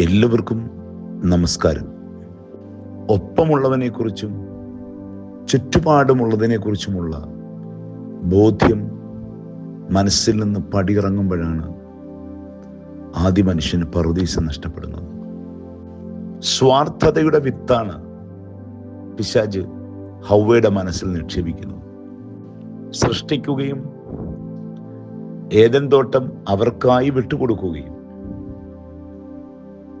എല്ലാവർക്കും നമസ്കാരം. ഒപ്പമുള്ളവനെക്കുറിച്ചും ചുറ്റുപാടുമുള്ളതിനെക്കുറിച്ചുമുള്ള ബോധ്യം മനസ്സിൽ നിന്ന് പടിയിറങ്ങുമ്പോഴാണ് ആദ്യ മനുഷ്യന് പറുദീസ നഷ്ടപ്പെടുന്നത്. സ്വാർത്ഥതയുടെ വിത്താണ് പിശാജ് ഹൗവയുടെ മനസ്സിൽ നിക്ഷേപിക്കുന്നത്. സൃഷ്ടിക്കുകയും ഏതൻ തോട്ടം അവർക്കായി വിട്ടുകൊടുക്കുകയും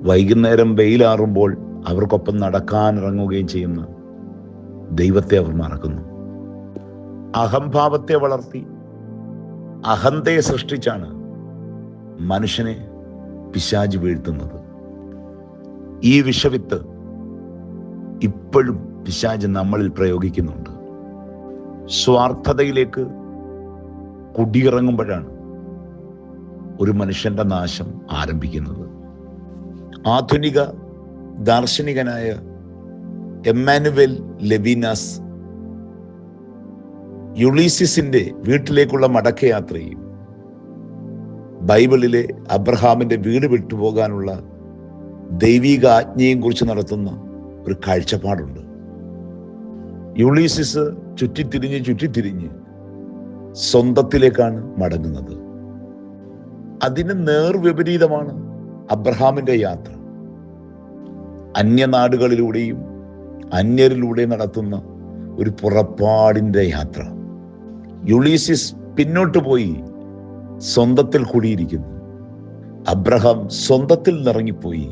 വൈകുന്നേരം വെയിലാറുമ്പോൾ അവർക്കൊപ്പം നടക്കാൻ ഇറങ്ങുകയും ചെയ്യുന്ന ദൈവത്തെ അവർ മറക്കുന്നു. അഹംഭാവത്തെ വളർത്തി അഹന്തയെ സൃഷ്ടിച്ചാണ് മനുഷ്യനെ പിശാജ് വീഴ്ത്തുന്നത്. ഈ വിഷവിത്ത് ഇപ്പോഴും പിശാജ് നമ്മളിൽ പ്രയോഗിക്കുന്നുണ്ട്. സ്വാർത്ഥതയിലേക്ക് കുടിയിറങ്ങുമ്പോഴാണ് ഒരു മനുഷ്യന്റെ നാശം ആരംഭിക്കുന്നത്. ആധുനിക ദാർശനികനായ എമ്മാനുവൽ ലെവിനാസ് യുളീസിസിന്റെ വീട്ടിലേക്കുള്ള മടക്കയാത്രയും ബൈബിളിലെ അബ്രഹാമിന്റെ വീട് വിട്ടുപോകാനുള്ള ദൈവിക ആജ്ഞയും കുറിച്ച് നടത്തുന്ന ഒരു കാഴ്ചപ്പാടുണ്ട്. യുളീസിസ് ചുറ്റിത്തിരിഞ്ഞ് ചുറ്റിത്തിരിഞ്ഞ് സ്വന്തത്തിലേക്കാണ് മടങ്ങുന്നത്. അതിന് നേർവിപരീതമാണ് അബ്രഹാമിന്റെ യാത്ര. അന്യനാടുകളിലൂടെയും അന്യരിലൂടെ നടത്തുന്ന ഒരു പുറപ്പാടിന്റെ യാത്ര. യുളീസിസ് പിന്നോട്ട് പോയി സ്വന്തത്തിൽ കുടിയിരിക്കുന്നു. അബ്രഹാം സ്വന്തത്തിൽ നിറങ്ങിപ്പോയി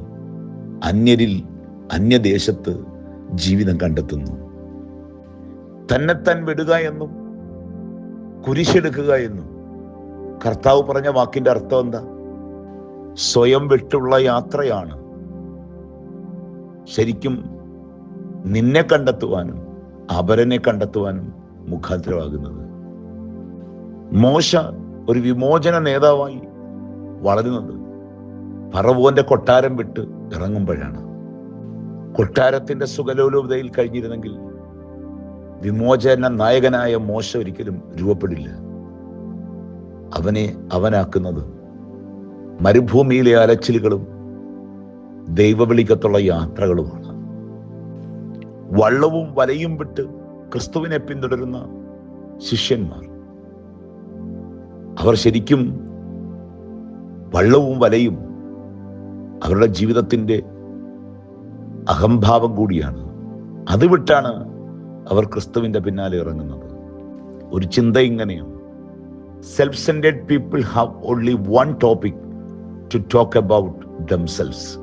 അന്യരിൽ അന്യദേശത്ത് ജീവിതം കണ്ടെത്തുന്നു. തന്നെത്താൻ വിടുക എന്നും കുരിശെടുക്കുക എന്നും കർത്താവ് പറഞ്ഞ വാക്കിന്റെ അർത്ഥം എന്താ? സ്വയം വിട്ടുള്ള യാത്രയാണ്. ശരിക്കും നിന്നെ കണ്ടെത്തുവാനും അപരനെ കണ്ടെത്തുവാനും മുഖാന്തരമാകുന്നത്. മോശ ഒരു വിമോചന നേതാവായി വളരുന്നത് പറവോന്റെ കൊട്ടാരം വിട്ട് ഇറങ്ങുമ്പോഴാണ്. കൊട്ടാരത്തിന്റെ സുഖലോലുപതയിൽ കഴിഞ്ഞിരുന്നെങ്കിൽ വിമോചന നായകനായ മോശ ഒരിക്കലും രൂപപ്പെടില്ല. അവനെ അവനാക്കുന്നത് മരുഭൂമിയിലെ അലച്ചിലുകളും ദൈവവിളിക്കത്തുള്ള യാത്രകളുമാണ്. വള്ളവും വലയും വിട്ട് ക്രിസ്തുവിനെ പിന്തുടരുന്ന ശിഷ്യന്മാർ. അവർ ശരിക്കും വള്ളവും വലയും അവരുടെ ജീവിതത്തിന്റെ അഹംഭാവം കൂടിയാണ്. അത് വിട്ടാണ് അവർ ക്രിസ്തുവിന്റെ പിന്നാലെ ഇറങ്ങുന്നത്. ഒരു ചിന്ത ഇങ്ങനെയാണ്. Self centered people have only one topic to talk about themselves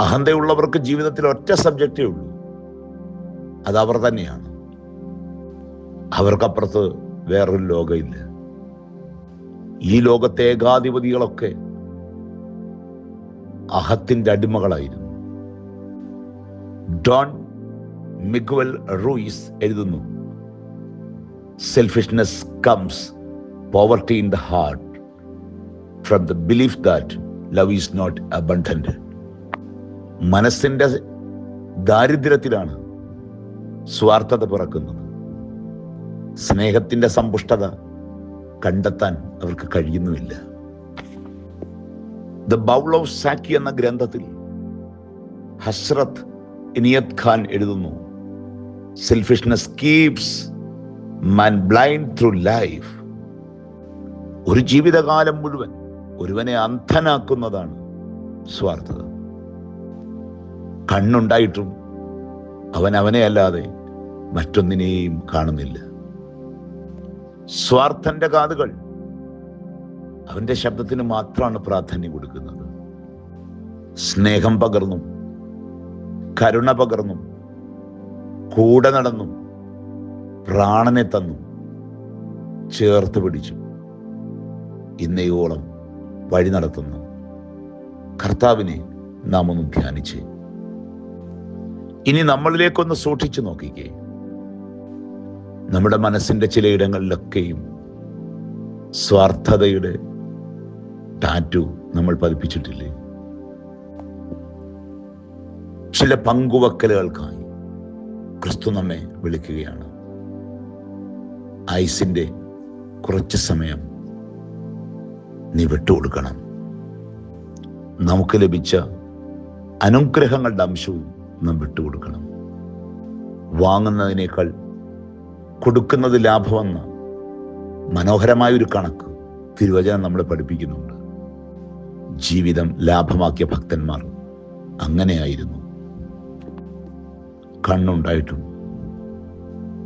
അഹന്തയുള്ളവർക്ക് ജീവിതത്തിൽ ഒറ്റ സബ്ജക്റ്റേ ഉള്ളൂ. അത് അവർ തന്നെയാണ്. അവർക്കപ്പുറത്ത് വേറൊരു ലോകമില്ല. ഈ ലോകത്തെ ഏകാധിപതികളൊക്കെ അഹത്തിന്റെ അടിമകളായിരുന്നു. ഡോൺ മിഗ്വൽ റൂയിസ് എഴുതുന്നു selfishness comes poverty in the heart from the belief that love is not abundant മനസ്സിന്റെ ദാരിദ്ര്യത്തിലാണ് സ്വാർത്ഥത പിറക്കുന്നത്. സ്നേഹത്തിന്റെ സമ്പുഷ്ടത കണ്ടെത്താൻ അവർക്ക് കഴിയുന്നുമില്ല. ദ ബൗൾ ഓഫ് സാക്കി എന്ന ഗ്രന്ഥത്തിൽ ഹസ്രത്ത് ഇനിയത് ഖാൻ എഴുതുന്നു selfishness keeps man blind through life ഒരു ജീവിതകാലം മുഴുവൻ ഒരുവനെ അന്ധനാക്കുന്നതാണ് സ്വാർത്ഥത. കണ്ണുണ്ടായിട്ടും അവൻ അവനെ അല്ലാതെ മറ്റൊന്നിനെയും കാണുന്നില്ല. സ്വാർത്ഥന്റെ കാതുകൾ അവന്റെ ശബ്ദത്തിന് മാത്രമാണ് പ്രാധാന്യം കൊടുക്കുന്നത്. സ്നേഹം പകർന്നും കരുണ പകർന്നും കൂടെ നടന്നും പ്രാണനെ തന്നും ചേർത്ത് പിടിച്ചു. ഇന്നയോളം വഴി നടത്തുന്ന. കർത്താവിനെ നാം ഒന്ന് ധ്യാനിച്ച്. ഇനി നമ്മളിലേക്കൊന്ന് സൂക്ഷിച്ചു നോക്കിക്കേ. നമ്മുടെ മനസ്സിന്റെ ചിലയിടങ്ങളിലൊക്കെയും സ്വാർത്ഥതയുടെ ടാറ്റു നമ്മൾ പതിപ്പിച്ചിട്ടില്ലേ? ചില പങ്കുവക്കലുകൾക്കായി ക്രിസ്തു നമ്മെ വിളിക്കുകയാണ്. ഐസിന്റെ കുറച്ച് സമയം നീ വിട്ടുകൊടുക്കണം. നമുക്ക് ലഭിച്ച അനുഗ്രഹങ്ങളുടെ അംശവും നാം വിട്ടുകൊടുക്കണം. വാങ്ങുന്നതിനേക്കാൾ കൊടുക്കുന്നത് ലാഭമെന്ന മനോഹരമായ ഒരു കണക്ക് തിരുവചനം നമ്മളെ പഠിപ്പിക്കുന്നുണ്ട്. ജീവിതം ലാഭമാക്കിയ ഭക്തന്മാർ അങ്ങനെയായിരുന്നു. കണ്ണുണ്ടായിട്ടും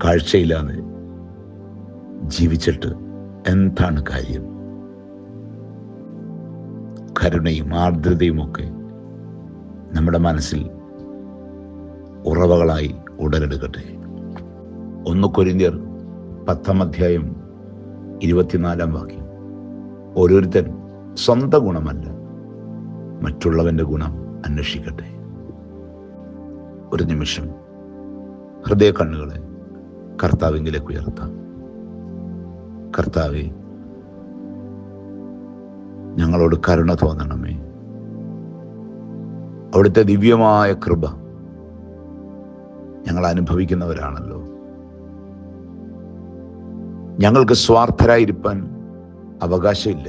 കാഴ്ചയില്ലാതെ ജീവിച്ചിട്ട് എന്താണ് കാര്യം? കരുണയും ആർദ്രതയും ഒക്കെ നമ്മുടെ മനസ്സിൽ ഉറവകളായി ഉടലെടുക്കട്ടെ. ഒന്ന് കൊരിന്തിയർ പത്താം അധ്യായം ഇരുപത്തിനാലാം വാക്യം. ഓരോരുത്തൻ സ്വന്തം ഗുണമല്ല മറ്റുള്ളവന്റെ ഗുണം അന്വേഷിക്കട്ടെ. ഒരു നിമിഷം ഹൃദയ കണ്ണുകളെ കർത്താവിങ്കിലേക്ക് ഉയർത്താം. കർത്താവെ ഞങ്ങളോട് കരുണ തോന്നണമേ. അവിടുത്തെ ദിവ്യമായ കൃപ ഞങ്ങൾ അനുഭവിക്കുന്നവരാണല്ലോ. ഞങ്ങൾക്ക് സ്വാർത്ഥരായിരിക്കാൻ അവകാശമില്ല.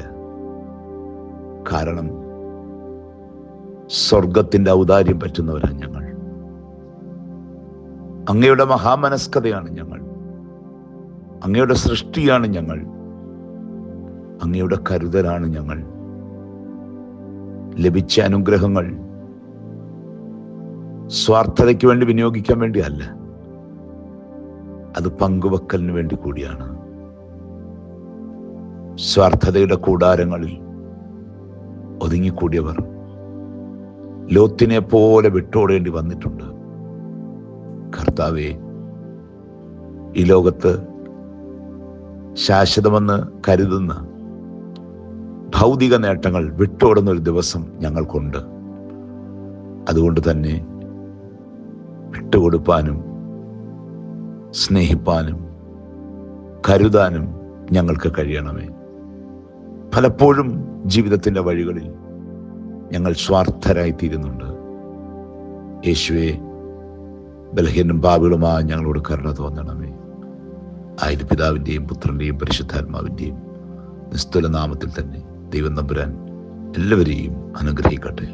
കാരണം സ്വർഗത്തിന്റെ ഔദാര്യം പറ്റുന്നവരാണ് ഞങ്ങൾ. അങ്ങയുടെ മഹാമനസ്കതയാണ് ഞങ്ങൾ. അങ്ങയുടെ സൃഷ്ടിയാണ് ഞങ്ങൾ. അങ്ങയുടെ കരുതലാണ് ഞങ്ങൾ. ലഭിച്ച അനുഗ്രഹങ്ങൾ സ്വാർത്ഥതയ്ക്ക് വേണ്ടി വിനിയോഗിക്കാൻ വേണ്ടി അല്ല അത് പങ്കുവെക്കലിന് വേണ്ടി കൂടിയാണ്. സ്വാർത്ഥതയുടെ കൂടാരങ്ങളിൽ ഒതുങ്ങിക്കൂടിയവർ ലോത്തിനെ പോലെ വിട്ടോടേണ്ടി വന്നിട്ടുണ്ട്. കർത്താവെ ഈ ലോകത്ത് ശാശ്വതമെന്ന് കരുതുന്ന ഭൗതിക നേട്ടങ്ങൾ വിട്ടോടുന്ന ഒരു ദിവസം ഞങ്ങൾക്കുണ്ട്. അതുകൊണ്ട് തന്നെ വിട്ടുകൊടുപ്പാനും സ്നേഹിപ്പാനും കരുതാനും ഞങ്ങൾക്ക് കഴിയണമേ. പലപ്പോഴും ജീവിതത്തിന്റെ വഴികളിൽ ഞങ്ങൾ സ്വാർത്ഥരായി തീരുന്നുണ്ട് യേശുവെ ബലഹീനും പാപികളുമായ ഞങ്ങളോട് കരുണ തോന്നണമേ. ആയത് പിതാവിന്റെയും പുത്രന്റെയും പരിശുദ്ധാത്മാവിന്റെയും നിസ്തുല നാമത്തിൽ തന്നെ. ദൈവം നമ്പുരാൻ എല്ലാവരെയും അനുഗ്രഹിക്കട്ടെ.